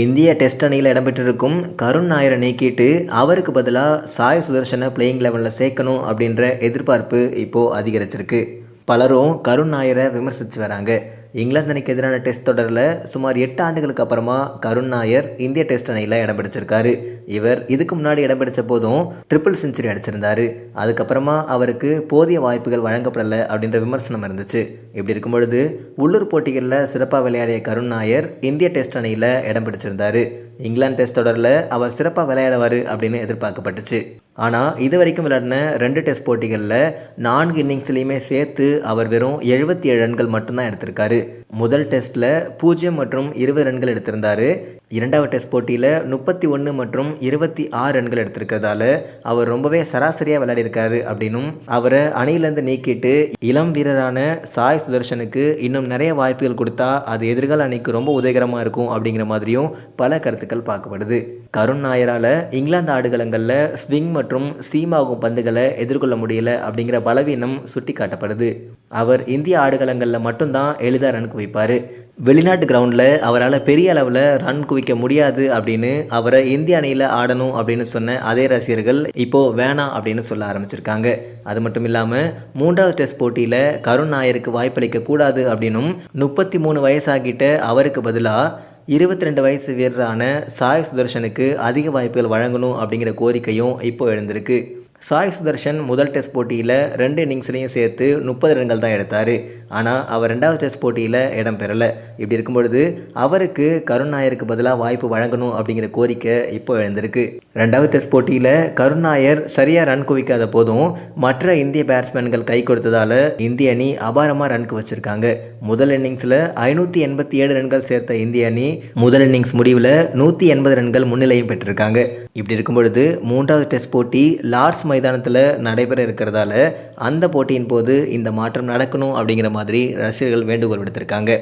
இந்திய டெஸ்ட் அணியில் இடம்பெற்றிருக்கும் கருண் நாயரை நீக்கிட்டு அவருக்கு பதிலாக சாய் சுதர்ஷனை பிளேயிங் லெவலில் சேர்க்கணும் அப்படின்ற எதிர்பார்ப்பு இப்போது அதிகரிச்சிருக்கு. பலரும் கருண் நாயரை விமர்சித்து வராங்க. இங்கிலாந்து அணிக்கு எதிரான டெஸ்ட் தொடரில் சுமார் எட்டு ஆண்டுகளுக்கு அப்புறமா கருண் நாயர் இந்திய டெஸ்ட் அணியில் இடம் பிடிச்சிருக்காரு. இவர் இதுக்கு முன்னாடி இடம் பிடிச்ச போதும் ட்ரிபிள் செஞ்சுரி அடிச்சிருந்தாரு. அதுக்கப்புறமா அவருக்கு போதிய வாய்ப்புகள் வழங்கப்படலை அப்படின்ற விமர்சனம் இருந்துச்சு. இப்படி இருக்கும் பொழுது உள்ளூர் போட்டிகளில் சிறப்பாக விளையாடிய கருண் நாயர் இந்திய டெஸ்ட் அணியில் இடம் பிடிச்சிருந்தார். இங்கிலாந்து டெஸ்ட் தொடரில் அவர் சிறப்பாக விளையாடுவார் அப்படின்னு எதிர்பார்க்கப்பட்டுச்சு. ஆனால் இது வரைக்கும் விளையாடின ரெண்டு டெஸ்ட் போட்டிகளில் நான்கு இன்னிங்ஸ்லையுமே சேர்த்து அவர் வெறும் எழுபத்தி ஏழு ரன்கள் மட்டும்தான் எடுத்திருக்காரு. முதல் டெஸ்ட்டில் பூஜ்ஜியம் மற்றும் இருபது ரன்கள் எடுத்திருந்தாரு. இரண்டாவது டெஸ்ட் போட்டியில் முப்பத்தி ஒன்று மற்றும் இருபத்தி ஆறு ரன்கள் எடுத்திருக்கிறதால அவர் ரொம்பவே சராசரியாக விளையாடிருக்காரு அப்படின்னும் அவரை அணியிலேருந்து நீக்கிட்டு இளம் வீரரான சாய் சுதர்ஷனுக்கு இன்னும் நிறைய வாய்ப்புகள் கொடுத்தா அது எதிர்கால அணிக்கு ரொம்ப உதவிகரமாக இருக்கும் அப்படிங்கிற மாதிரியும் பல கருத்துக்கள் பார்க்கப்படுது. கருண் நாயரால் இங்கிலாந்து ஆடுகளங்களில் ஸ்விங் மற்றும் மற்றும் சீமாகும் பந்துகளை எதிர்கொள்ள முடியல அப்படிங்கிற பலவீனம் சுட்டி காட்டப்படுது அவர் இந்திய ஆடுகளங்களில் மட்டும்தான் எளிதாக ரன் குவிப்பார் வெளிநாட்டு கிரவுண்டில் அவரால் பெரிய அளவில் ரன் குவிக்க முடியாது அப்படின்னு அவரை இந்திய அணியில் ஆடணும் அப்படின்னு சொன்ன அதே ரசிகர்கள் இப்போது வேணாம் அப்படின்னு சொல்ல ஆரம்பிச்சிருக்காங்க. அது மட்டும் இல்லாமல் மூன்றாவது டெஸ்ட் போட்டியில் கருண் நாயருக்கு வாய்ப்பளிக்க கூடாது அப்படின்னும் முப்பத்தி மூணு வயசாகிட்ட அவருக்கு பதிலாக இருபத்தி ரெண்டு வயசு வீரரான சாய் சுதர்ஷனுக்கு அதிக வாய்ப்புகள் வழங்கணும் அப்படிங்கிற கோரிக்கையும் இப்போ எழுந்திருக்கு. சாய் சுதர்ஷன் முதல் டெஸ்ட் போட்டியில் ரெண்டு இன்னிங்ஸ்லையும் சேர்த்து முப்பது ரன்கள் தான் எடுத்தார். ஆனால் அவர் ரெண்டாவது டெஸ்ட் போட்டியில் இடம் பெறலை. இப்படி இருக்கும் பொழுது அவருக்கு கருண் நாயருக்கு பதிலாக வாய்ப்பு வழங்கணும் அப்படிங்கிற கோரிக்கை இப்போ எழுந்திருக்கு. ரெண்டாவது டெஸ்ட் போட்டியில் கருண் நாயர் சரியாக ரன் குவிக்காத போதும் மற்ற இந்திய பேட்ஸ்மேன்கள் கை கொடுத்ததால் இந்திய அணி அபாரமாக ரன்க்கு வச்சுருக்காங்க. முதல் இன்னிங்ஸில் ஐநூற்றி எண்பத்தி ஏழு ரன்கள் சேர்த்த இந்திய அணி முதல் இன்னிங்ஸ் முடிவில் நூற்றி எண்பது ரன்கள் முன்னிலையும் பெற்றிருக்காங்க. இப்படி இருக்கும் பொழுது மூன்றாவது டெஸ்ட் போட்டி லார்ஸ் மைதானத்தில் நடைபெற இருக்கிறதால அந்த போட்டியின் போது இந்த மாற்றம் நடக்கணும் அப்படிங்கிற மாதிரி ரசிகர்கள் வேண்டுகோள் விடுத்திருக்காங்க.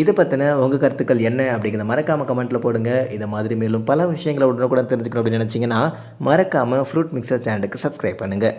இதை பற்றின உங்கள் கருத்துக்கள் என்ன அப்படிங்கிறத மறக்காமல் கமெண்ட்டில் போடுங்க. இதை மாதிரி மேலும் பல விஷயங்களை உடனுக்குடன் தெரிஞ்சுக்கணும் அப்படின்னு நினச்சிங்கன்னா மறக்காமல் ஃப்ரூட் மிக்சர் சேனலுக்கு சப்ஸ்கிரைப் பண்ணுங்கள்